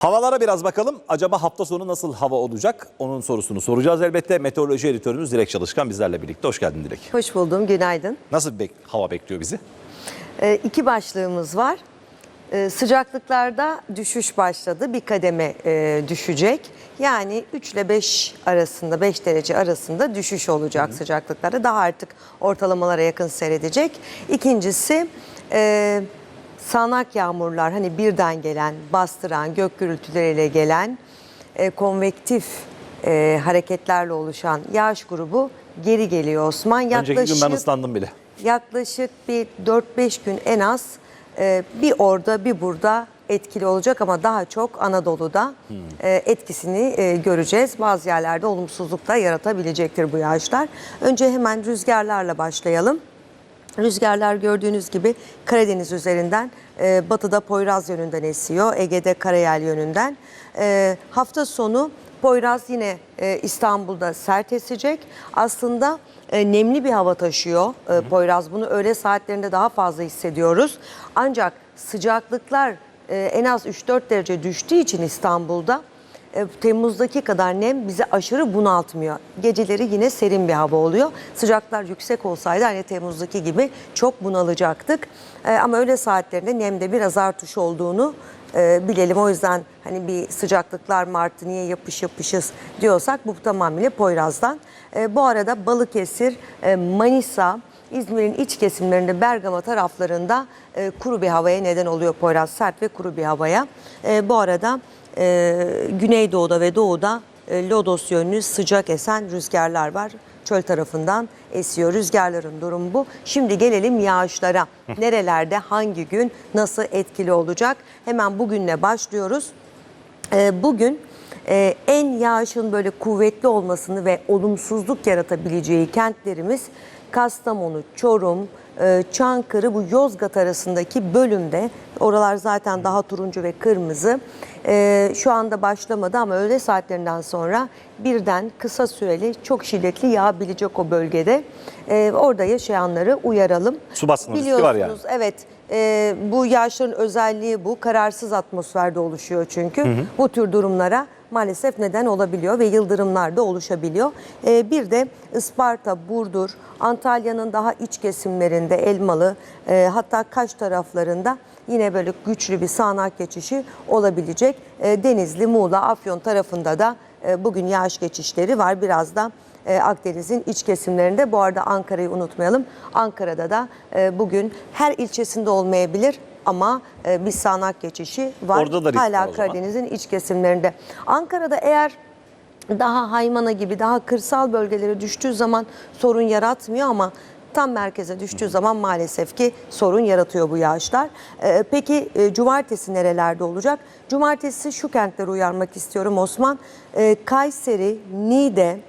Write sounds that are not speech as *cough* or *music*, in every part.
Havalara biraz bakalım. Acaba hafta sonu nasıl hava olacak? Onun sorusunu soracağız elbette. Meteoroloji editörümüz Dilek Çalışkan bizlerle birlikte. Hoş geldin Dilek. Hoş buldum, günaydın. Nasıl bir bek- hava bekliyor bizi? Ee, iki başlığımız var. Ee, sıcaklıklarda düşüş başladı, bir kademe e, düşecek. Yani 3 ile 5 arasında, 5 derece arasında düşüş olacak sıcaklıklarda. Daha artık ortalamalara yakın seyredecek. İkincisi e, sağanak yağmurlar, hani birden gelen, bastıran, gök gürültüleriyle gelen e, konvektif e, hareketlerle oluşan yağış grubu geri geliyor Osman. Önceki gün ben ıslandım bile. Yaklaşık bir 4-5 gün en az e, bir orada bir burada etkili olacak ama daha çok Anadolu'da e, etkisini e, göreceğiz. Bazı yerlerde olumsuzluk da yaratabilecektir bu yağışlar. Önce hemen rüzgarlarla başlayalım. Rüzgarlar gördüğünüz gibi Karadeniz üzerinden e, batıda Poyraz yönünden esiyor, Ege'de Karayel yönünden. E, hafta sonu Poyraz yine e, İstanbul'da sert esecek. Aslında e, nemli bir hava taşıyor e, Poyraz. Bunu öğle saatlerinde daha fazla hissediyoruz. Ancak sıcaklıklar e, en az 3-4 derece düştüğü için İstanbul'da e, Temmuz'daki kadar nem bizi aşırı bunaltmıyor. Geceleri yine serin bir hava oluyor. Sıcaklar yüksek olsaydı hani Temmuz'daki gibi çok bunalacaktık. E, ama öğle saatlerinde nemde biraz artış olduğunu e, bilelim. O yüzden hani bir sıcaklıklar mı niye yapış yapışız diyorsak bu tamamıyla Poyraz'dan. Bu arada Balıkesir, e, Manisa, İzmir'in iç kesimlerinde Bergama taraflarında e, kuru bir havaya neden oluyor Poyraz. Sert ve kuru bir havaya. E, bu arada e, Güneydoğu'da ve Doğu'da e, Lodos yönlü sıcak esen rüzgarlar var. Çöl tarafından esiyor. Rüzgarların durumu bu. Şimdi gelelim yağışlara. Nerelerde, hangi gün, nasıl etkili olacak? Hemen bugünle başlıyoruz. Ee, bugün e, en yağışın böyle kuvvetli olmasını ve olumsuzluk yaratabileceği kentlerimiz Kastamonu, Çorum, e, Çankırı bu Yozgat arasındaki bölümde oralar zaten daha turuncu ve kırmızı. E, şu anda başlamadı ama öğle saatlerinden sonra birden kısa süreli çok şiddetli yağabilecek o bölgede. E, orada yaşayanları uyaralım. Su baskını riski var yani. Evet, bu yağışların özelliği bu. Kararsız atmosferde oluşuyor çünkü. Bu tür durumlara maalesef neden olabiliyor ve yıldırımlar da oluşabiliyor. E, bir de Isparta, Burdur, Antalya'nın daha iç kesimlerinde Elmalı, e, hatta Kaş taraflarında yine böyle güçlü bir sağanak geçişi olabilecek. E, Denizli, Muğla, Afyon tarafında da e, bugün yağış geçişleri var. Biraz da e, Akdeniz'in iç kesimlerinde. Bu arada Ankara'yı unutmayalım. Ankara'da da e, bugün her ilçesinde olmayabilir ama e, bir sağanak geçişi var. Orada da risk var Hala zaman. Karadeniz'in iç kesimlerinde. Ankara'da eğer daha Haymana gibi daha kırsal bölgelere düştüğü zaman sorun yaratmıyor ama tam merkeze düştüğü zaman maalesef ki sorun yaratıyor bu yağışlar. Ee, peki e, cumartesi nerelerde olacak? Cumartesi şu kentleri uyarmak istiyorum Osman. Ee, Kayseri, Niğde,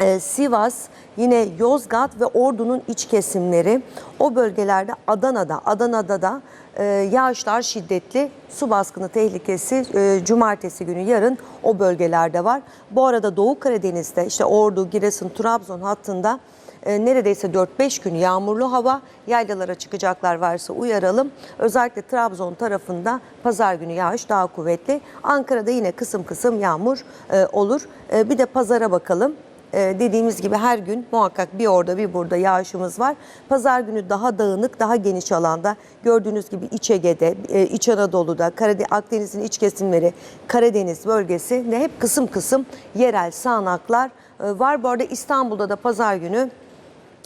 ee, Sivas, yine Yozgat ve Ordu'nun iç kesimleri o bölgelerde Adana'da, Adana'da da e, yağışlar şiddetli, su baskını tehlikesi e, cumartesi günü yarın o bölgelerde var. Bu arada Doğu Karadeniz'de işte Ordu, Giresun, Trabzon hattında e, neredeyse 4-5 gün yağmurlu hava. Yaylalara çıkacaklar varsa uyaralım. Özellikle Trabzon tarafında pazar günü yağış daha kuvvetli. Ankara'da yine kısım kısım yağmur e, olur. Bir de pazara bakalım. Ee, dediğimiz gibi her gün muhakkak bir orada bir burada yağışımız var. Pazar günü daha dağınık, daha geniş alanda gördüğünüz gibi İç Ege'de, e, İç Anadolu'da, Karadeniz, Akdeniz'in iç kesimleri, Karadeniz bölgesi ve hep kısım kısım yerel sağanaklar e, var. Bu arada İstanbul'da da pazar günü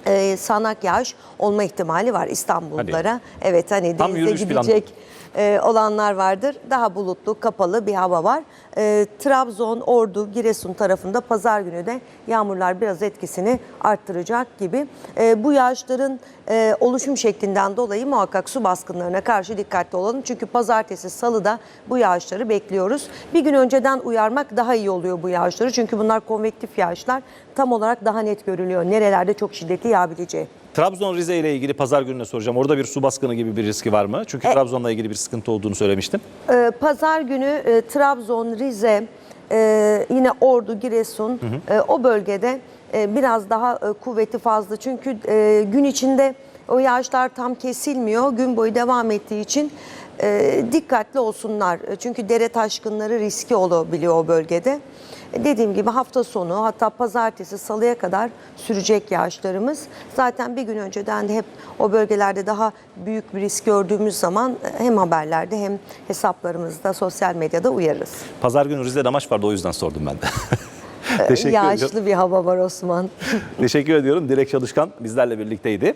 e, sağanak yağış olma ihtimali var İstanbullulara. Evet hani Tam denize gidecek e, olanlar vardır. Daha bulutlu, kapalı bir hava var. E, Trabzon, Ordu, Giresun tarafında pazar günü de yağmurlar biraz etkisini arttıracak gibi. E, bu yağışların e, oluşum şeklinden dolayı muhakkak su baskınlarına karşı dikkatli olalım. Çünkü pazartesi, salıda bu yağışları bekliyoruz. Bir gün önceden uyarmak daha iyi oluyor bu yağışları. Çünkü bunlar konvektif yağışlar tam olarak daha net görülüyor. Nerelerde çok şiddetli yağabileceği. Trabzon Rize ile ilgili pazar gününe soracağım. Orada bir su baskını gibi bir riski var mı? Çünkü E- Trabzon'la ilgili bir sıkıntı olduğunu söylemiştim. Ee, Pazar günü e, Trabzon, Rize, e, yine Ordu, Giresun e, o bölgede e, biraz daha e, kuvveti fazla. Çünkü e, gün içinde o yağışlar tam kesilmiyor. Gün boyu devam ettiği için e, dikkatli olsunlar. E, Çünkü dere taşkınları riski olabiliyor o bölgede. E, Dediğim gibi hafta sonu hatta pazartesi salıya kadar sürecek yağışlarımız. Zaten bir gün önceden de hep o bölgelerde daha büyük bir risk gördüğümüz zaman e, hem haberlerde hem hesaplarımızda sosyal medyada uyarırız. Pazar günü Rize'de maç vardı o yüzden sordum ben de. *laughs* Teşekkür ediyorum. Yağışlı bir hava var Osman. Teşekkür ediyorum. Dilek Çalışkan bizlerle birlikteydi.